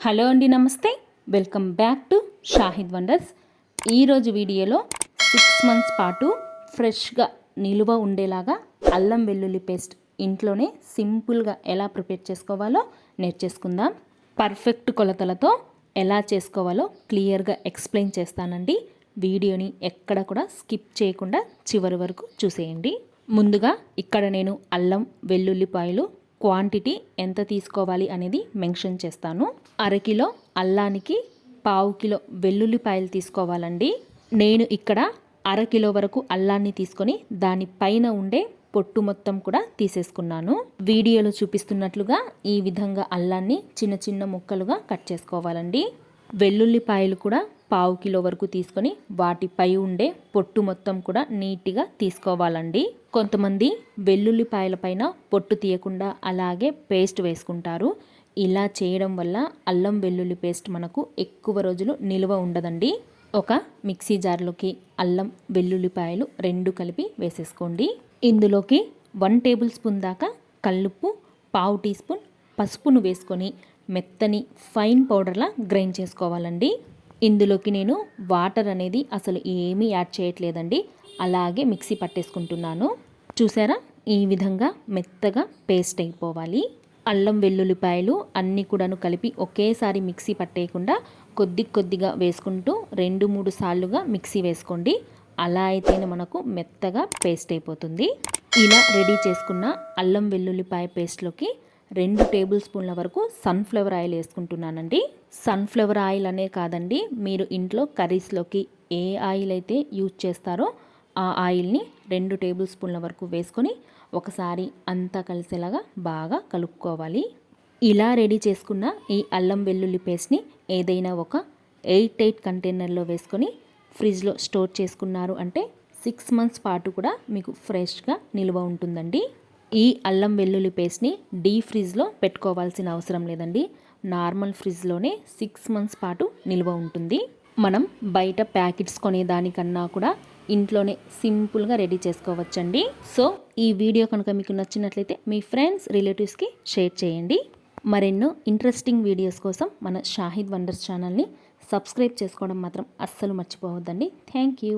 Hello అండి నమస్తే. Welcome back to Shahid wonders ఈరోజు వీడియోలో సిక్స్ మంత్స్ పాటు ఫ్రెష్గా నిలువ ఉండేలాగా అల్లం వెల్లుల్లి పేస్ట్ ఇంట్లోనే సింపుల్గా ఎలా ప్రిపేర్ చేసుకోవాలో నేర్చేసుకుందాం. పర్ఫెక్ట్ కొలతలతో ఎలా చేసుకోవాలో క్లియర్గా ఎక్స్ప్లెయిన్ చేస్తానండి. వీడియోని ఎక్కడ కూడా స్కిప్ చేయకుండా చివరి వరకు చూసేయండి. ముందుగా ఇక్కడ నేను అల్లం వెల్లుల్లిపాయలు క్వాంటిటీ ఎంత తీసుకోవాలి అనేది మెన్షన్ చేస్తాను. అరకిలో అల్లానికి పావు కిలో వెల్లుల్లిపాయలు తీసుకోవాలండి. నేను ఇక్కడ అరకిలో వరకు అల్లాన్ని తీసుకొని దానిపైన ఉండే పొట్టు మొత్తం కూడా తీసేసుకున్నాను. వీడియోలో చూపిస్తున్నట్లుగా ఈ విధంగా అల్లాన్ని చిన్న చిన్న ముక్కలుగా కట్ చేసుకోవాలండి. వెల్లుల్లిపాయలు కూడా పావు కిలో వరకు తీసుకొని వాటిపై ఉండే పొట్టు మొత్తం కూడా నీట్గా తీసుకోవాలండి. కొంతమంది వెల్లుల్లిపాయల పైన పొట్టు తీయకుండా అలాగే పేస్ట్ వేసుకుంటారు. ఇలా చేయడం వల్ల అల్లం వెల్లుల్లి పేస్ట్ మనకు ఎక్కువ రోజులు నిల్వ ఉండదండి. ఒక మిక్సీ జార్లోకి అల్లం వెల్లుల్లిపాయలు రెండు కలిపి వేసేసుకోండి. ఇందులోకి వన్ టేబుల్ స్పూన్ దాకా కల్లుప్పు పావు టీ స్పూన్ పసుపును వేసుకొని మెత్తని ఫైన్ పౌడర్లా గ్రైండ్ చేసుకోవాలండి. ఇందులోకి నేను వాటర్ అనేది అసలు ఏమీ యాడ్ చేయట్లేదండి. అలాగే మిక్సీ పట్టేసుకుంటున్నాను. చూసారా? ఈ విధంగా మెత్తగా పేస్ట్ అయిపోవాలి. అల్లం వెల్లుల్లిపాయలు అన్నీ కూడాను కలిపి ఒకేసారి మిక్సీ పట్టేయకుండా కొద్ది కొద్దిగా వేసుకుంటూ రెండు మూడు సార్లుగా మిక్సీ వేసుకోండి. అలా అయితేనే మనకు మెత్తగా పేస్ట్ అయిపోతుంది. ఇలా రెడీ చేసుకున్న అల్లం వెల్లుల్లిపాయ పేస్ట్లోకి రెండు టేబుల్ స్పూన్ల వరకు సన్ఫ్లవర్ ఆయిల్ వేసుకుంటున్నానండి. సన్ఫ్లవర్ ఆయిల్ అనే కాదండి మీరు ఇంట్లో కర్రీస్లోకి ఏ ఆయిల్ అయితే యూజ్ చేస్తారో ఆ ఆయిల్ని రెండు టేబుల్ స్పూన్ల వరకు వేసుకొని ఒకసారి అంతా కలిసేలాగా బాగా కలుపుకోవాలి. ఇలా రెడీ చేసుకున్న ఈ అల్లం వెల్లుల్లి పేస్ట్ని ఏదైనా ఒక ఎయిట్ ఎయిట్ కంటైనర్లో వేసుకొని ఫ్రిడ్జ్లో స్టోర్ చేసుకున్నారు అంటే సిక్స్ మంత్స్ పాటు కూడా మీకు ఫ్రెష్గా నిల్వ ఉంటుందండి. ఈ అల్లం వెల్లుల్లి పేస్ట్ని డీ ఫ్రిడ్జ్లో పెట్టుకోవాల్సిన అవసరం లేదండి. నార్మల్ ఫ్రిడ్జ్లోనే సిక్స్ మంత్స్ పాటు నిల్వ ఉంటుంది. మనం బయట ప్యాకెట్స్ కొనేదానికన్నా కూడా ఇంట్లోనే సింపుల్గా రెడీ చేసుకోవచ్చండి. సో ఈ వీడియో కనుక మీకు నచ్చినట్లయితే మీ ఫ్రెండ్స్ రిలేటివ్స్కి షేర్ చేయండి. మరెన్నో ఇంట్రెస్టింగ్ వీడియోస్ కోసం మన షాహిద్ వండర్స్ ఛానల్ని సబ్స్క్రైబ్ చేసుకోవడం మాత్రం అస్సలు మర్చిపోవద్దండి. Thank you.